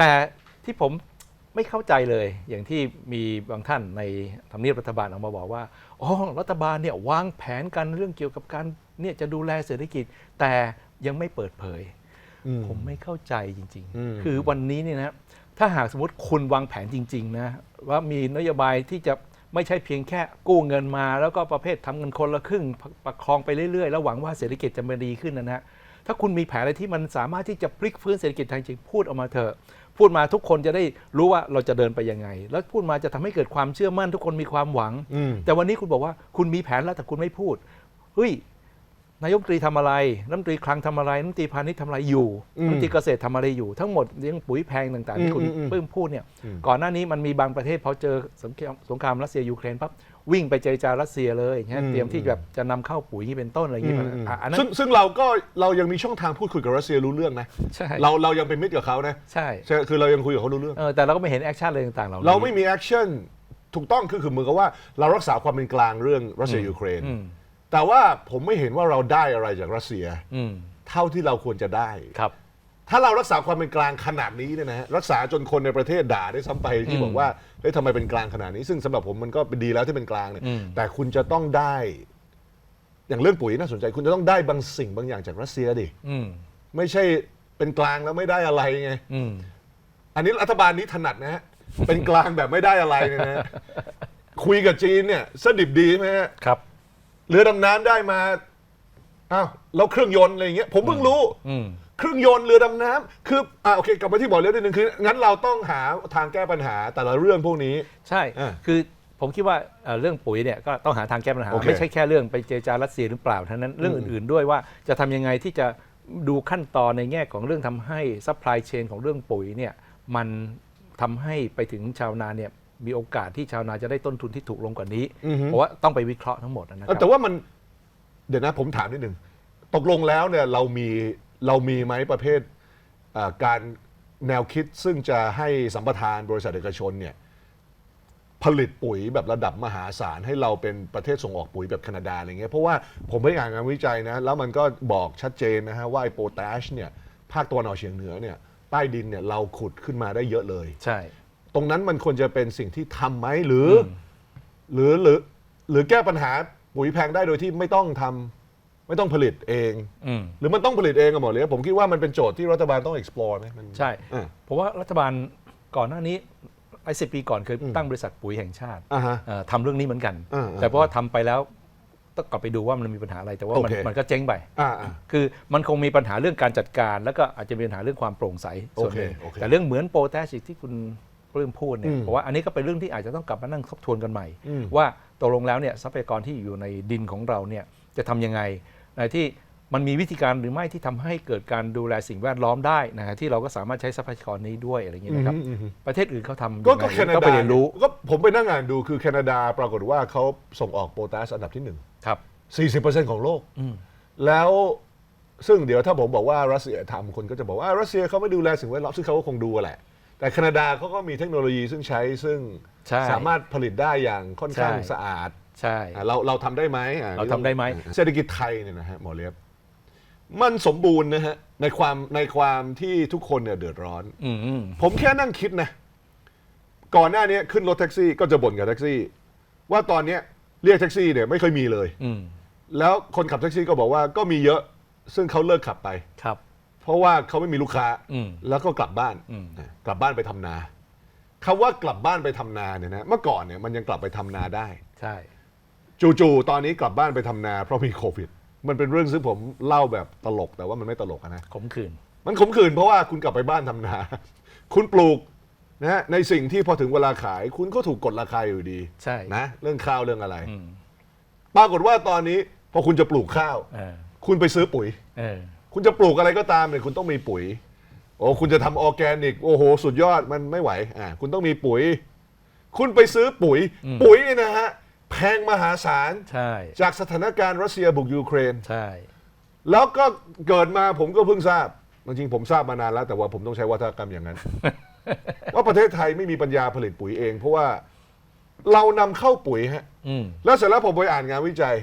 แต่ที่ผมไม่เข้าใจเลย อย่างที่มีบางท่านในทำเนียบรัฐบาลออกมาบอกว่าอ๋อรัฐบาลเนี่ยวางแผนกันเรื่องเกี่ยวกับการเนี่ยจะดูแลเศรษฐกิจ แต่ยังไม่เปิดเผยอืมผมไม่เข้าใจจริงอืมๆคือวันนี้เนี่ยนะถ้าหากสมมติคุณวางแผนจริง ๆ นะ ว่ามีนโยบายที่จะไม่ใช่เพียงแค่กู้เงินมา แล้วก็ประเภททำเงินคนละครึ่งประประคองไปเรื่อยๆ แล้วหวังว่าเศรษฐกิจจะมาดีขึ้นนะฮะถ้าคุณมีแผนอะไรที่มันสามารถที่จะพลิกฟื้นเศรษฐกิจไทยจริงพูดออกมาเถอะ พูดมาทุกคนจะได้รู้ว่าเราจะเดินไปยังไง แล้วพูดมาจะทำให้เกิดความเชื่อมั่น ทุกคนมีความหวังอืมแต่วันนี้คุณบอกว่าคุณมีแผนแล้วแต่คุณไม่พูดเฮ้ย นายกรัฐมนตรีทำอะไรรัฐมนตรีคลังทำอะไรรัฐมนตรีพาณิชย์ทำอะไรอยู่อืมรัฐมนตรีเกษตรทำอะไรอยู่ ทั้งหมดเรื่องปุ๋ยแพงต่างๆที่คุณอืมอืมเพิ่งพูดเนี่ยอืมก่อนหน้านี้มันมีบางประเทศพอเจอสงครามสงครามรัสเซียยูเครนปั๊บวิ่งไปเจรจารัสเซียเลยอย่างเงี้ยอืมเตรียมที่แบบจะนำเข้าปุ๋ยนี่เป็นต้นอะไรอย่างอืเงี้มยอืมอะอันนั้ซึ่งนซึ่งเราก็เรายังมีช่องทางพูดคุยกับรัสเซียรู้เรื่องนะใช่เราเรายังเป็นมิตรกับเขานะใช่ใช่คือเรายังคุยกับเขารู้เรื่องเออแต่เราก็ไม่เห็นแอคชั่นอะไรต่างๆเหล่านี้เราไม่มีแอคชั่นถูกต้องคือคือเหมือนกับว่าเรารักษาความเป็นกลางเรื่องรัสเซียยูเครนอืม แต่ว่าผมไม่เห็นว่าเราได้อะไรจากรัสเซีย อืมเท่าที่เราควรจะได้ ครับ ถ้าเรารักษาความเป็นกลางขนาดนี้เนี่ยนะฮะรักษาจนคนในประเทศด่าได้วยซ้ำไปที่อืมบอกว่าเฮ้ยทำไมเป็นกลางขนาดนี้ ซึ่งสำหรับผมมันก็เป็นดีแล้วที่เป็นกลางเนี่ยอืม แต่คุณจะต้องได้ อย่างเรื่องปุ๋ยน่าสนใจ คุณจะต้องได้บางสิ่งบางอย่างจากรัสเซียดิอืมไม่ใช่เป็นกลางแล้วไม่ได้อะไรไง อืม อันนี้รัฐบาลนี้ถนัดนะฮะ เป็นกลางแบบไม่ได้อะไรเนี่ยนะฮะคุยกับจีนเนี่ยสดิบดีไหมฮะ ครับ เรือดำน้ำได้มาอ้าวแล้วเครื่องยนต์อะไรอย่างเงี้ยผมเพิ่งรู้ อืม เครื่องยนต์เรือดำน้ำคืออ่าโอเคกลับมาที่บอกเรื่องนิดนึงคือ งั้นเราต้องหาทางแก้ปัญหาแต่ละเรื่องพวกนี้ ใช่ อะคือผมคิดว่าเอ่อเรื่องปุ๋ยเนี่ยก็ต้องหาทางแก้ปัญหา โอเคไม่ใช่แค่เรื่องไปเจรจารัสเซียหรือเปล่าเท่านั้นเรื่องอื่นๆด้วยว่าจะทำยังไงที่จะดูขั้นตอนในแง่ของเรื่องทำให้ซัพพลายเชนของเรื่องปุ๋ยเนี่ยมันทำให้ไปถึงชาวนาเนี่ย มีโอกาสที่ชาวนาจะได้ต้นทุนที่ถูกลงกว่านี้อือฮึ เพราะว่าต้องไปวิเคราะห์ทั้งหมดนะคเออรับแต่ว่ามันเดี๋ยวนะผมถามนิดนึงตกลงแล้วเนี่ยเรามีเรามีไหมประเภทอ่าการแนวคิดซึ่งจะให้สัมปทานบริษัทเอกชนเนี่ยผลิตปุ๋ยแบบระดับมหาศาลให้เราเป็นประเทศส่งออกปุ๋ยแบบแคนาดาอะไรเงี้ยเพราะว่าผมไปอ่านงานวิจัยนะแล้วมันก็บอกชัดเจนนะฮะว่าไอ้โปแทชเนี่ยภาคตะวันออกเฉียงเหนือเนี่ยใต้ดินเนี่ยเราขุดขึ้นมาได้เยอะเลย ใช่ ตรงนั้นมันควรจะเป็นสิ่งที่ทำไหมหรืออหรือหรือ หรือแก้ปัญหาปุ๋ยแพงได้โดยที่ไม่ต้องทำไม่ต้องผลิตเอง อืม หรือมันต้องผลิตเองกับหมดเลยผมคิดว่ามันเป็นโจทย์ที่รัฐบาลต้อง explore ไหมมัน ใช่ อ่าเพราะว่ารัฐบาลก่อนหน้านี้ไอ้สิปีก่อนเคยตั้งบริษัทปุ๋ยแห่งชาติอ่าฮะเอ่อทำเรื่องนี้เหมือนกัน อ่าๆแต่เพราะว่าทำไปแล้วต้องกลับไปดูว่ามันมีปัญหาอะไรแต่ว่ามันโอเค มันก็เจ๊งไป อ่าอ่า คือมันคงมีปัญหาเรื่องการจัดการ แล้วก็อาจจะมีปัญหาเรื่องความโปร่งใสส่วนหนึ่งโอเคโอเคแต่เรื่องเหมือนโปรแทสที่คุณ ปลื้มพูดเนี่ยอืมเพราะว่าอันนี้ก็เป็นเรื่องที่อาจจะต้องกลับมานั่งทบทวนกันใหม่ อืม ว่าตกลงแล้วเนี่ยทรัพยากรที่อยู่ในดินของเราเนี่ยจะทำยังไงในที่มันมีวิธีการหรือไม่ที่ทำให้เกิดการดูแลสิ่งแวดล้อมได้นะฮะที่เราก็สามารถใช้ทรัพยากรนี้ด้วยอะไรอย่างเงี้ยนะครับ อืมอืมอืม ประเทศอื่นเขาทำก็ยังไงก็แคนาก็ดาไปเรียนรู้ก็ผมไปนั่งอ่านดูคือแคนาดาปรากฏว่าเขาส่งออกโปแทสอันดับที่หนึ่งครับ 40%ของโลก อืม แล้วซึ่งเดี๋ยวถ้าผมบอกว่ารัสเซียทำคนก็จะบอกว่ารัสเซียเขาไม่ดูแลสิ่งแวดล้อมซึ่งเขาก็คงดูแหละ แต่แคนาดาเขาก็มีเทคโนโลยีซึ่งใช้ซึ่งใช่สามารถผลิตได้อย่างค่อนข้างใช่ สะอาดใช่ อะเราเราทำได้ไหมอะเราทำได้ไหม เศรษฐกิจไทยเนี่ยนะฮะหมอเลียบมันสมบูรณ์นะฮะในความในความที่ทุกคนเนี่ยเดือดร้อน อืมอืมผมแค่นั่งคิดนะ ก่อนหน้านี้ขึ้นรถแท็กซี่ก็จะบ่นกับแท็กซี่ ว่าตอนเนี้ยเรียกแท็กซี่เนี่ยไม่เคยมีเลย อืม แล้วคนขับแท็กซี่ก็บอกว่าก็มีเยอะ ซึ่งเขาเลิกขับไป ครับ เพราะว่าเขาไม่มีลูกค้าอืมแล้วก็กลับบ้านอืม กลับบ้านไปทำนาคำว่ากลับบ้านไปทำนาเนี่ยนะเมื่อก่อนเนี่ยมันยังกลับไปทำนาได้ ใช่ จู่ๆตอนนี้กลับบ้านไปทำนา เพราะมีโควิด มันเป็นเรื่องซึ่งผมเล่าแบบตลกแต่ว่ามันไม่ตลกอะนะ ขมขื่น มันขมขื่นเพราะว่าคุณกลับไปบ้านทำนา คุณปลูกนะฮะในสิ่งที่พอถึงเวลาขาย คุณก็ถูกกดราคาอยู่ดีใช่ นะเรื่องข้าวเรื่องอะไร อืมปรากฏว่าตอนนี้พอคุณจะปลูกข้าว เออคุณไปซื้อปุ๋ย เออ คุณจะปลูกอะไรก็ตามเนี่ยคุณต้องมีปุ๋ย โอ้คุณจะทำออร์แกนิก โอ้โห สุดยอดมันไม่ไหวอ่าคุณต้องมีปุ๋ย คุณไปซื้อปุ๋ย ปุ๋ยเนี่ยนะฮะแพงมหาศาลใช่ จากสถานการณ์รัสเซียบุกยูเครน ใช่ แล้วก็เกิดมาผมก็เพิ่งทราบจริงๆผมทราบมานานแล้ว แต่ว่าผมต้องใช้วัฒกรรมอย่างนั้น ว่าประเทศไทยไม่มีปัญญาผลิตปุ๋ยเอง เพราะว่าเรานำเข้าปุ๋ยฮะอืมแล้วเสร็จแล้วผมไปอ่านงานวิจัย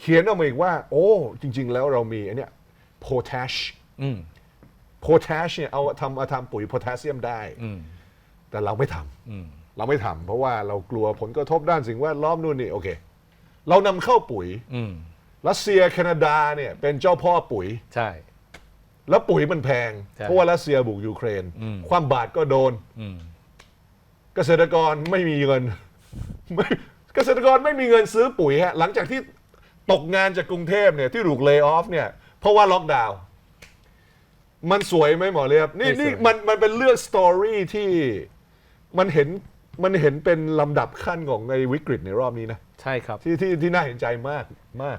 เขียนออกมาอีกว่า โอ้ จริง ๆ แล้วเรามีอันเนี้ย potash อืมโพแทสเนี่ยเอาทำมาทำปุ๋ยโพแทสเซียมได้อืมแต่เราไม่ทำอืมเราไม่ทำเพราะว่าเรากลัวผลกระทบด้านสิ่งแวดล้อมนู่นนี่โอเค เรานำเข้าปุ๋ยอืมรัสเซียแคนาดาเนี่ยเป็นเจ้าพ่อปุ๋ย ใช่ แล้วปุ๋ยมันแพงใช่เพราะว่ารัสเซียบุกยูเครนอืมความบาดก็โดนอืมเกษตรกรไม่มีเงินไม่เกษตรกรไม่มีเงินซื้อปุ๋ยฮะหลังจากที่ ตกงานจากกรุงเทพเนี่ยที่ถูกเล y o ออฟเนี่ยเพราะว่าล็อกดาวน์มันสวยไหมหมอเลียบนี่ไม่สวยนี่มันมันเป็นเรื่องสตอรี่ที่มันเห็นมันเห็นเป็นลำดับขั้นของในวิกฤตในรอบนี้นะ ใช่ครับ ที่ที่ที่น่าเห็นใจมากมาก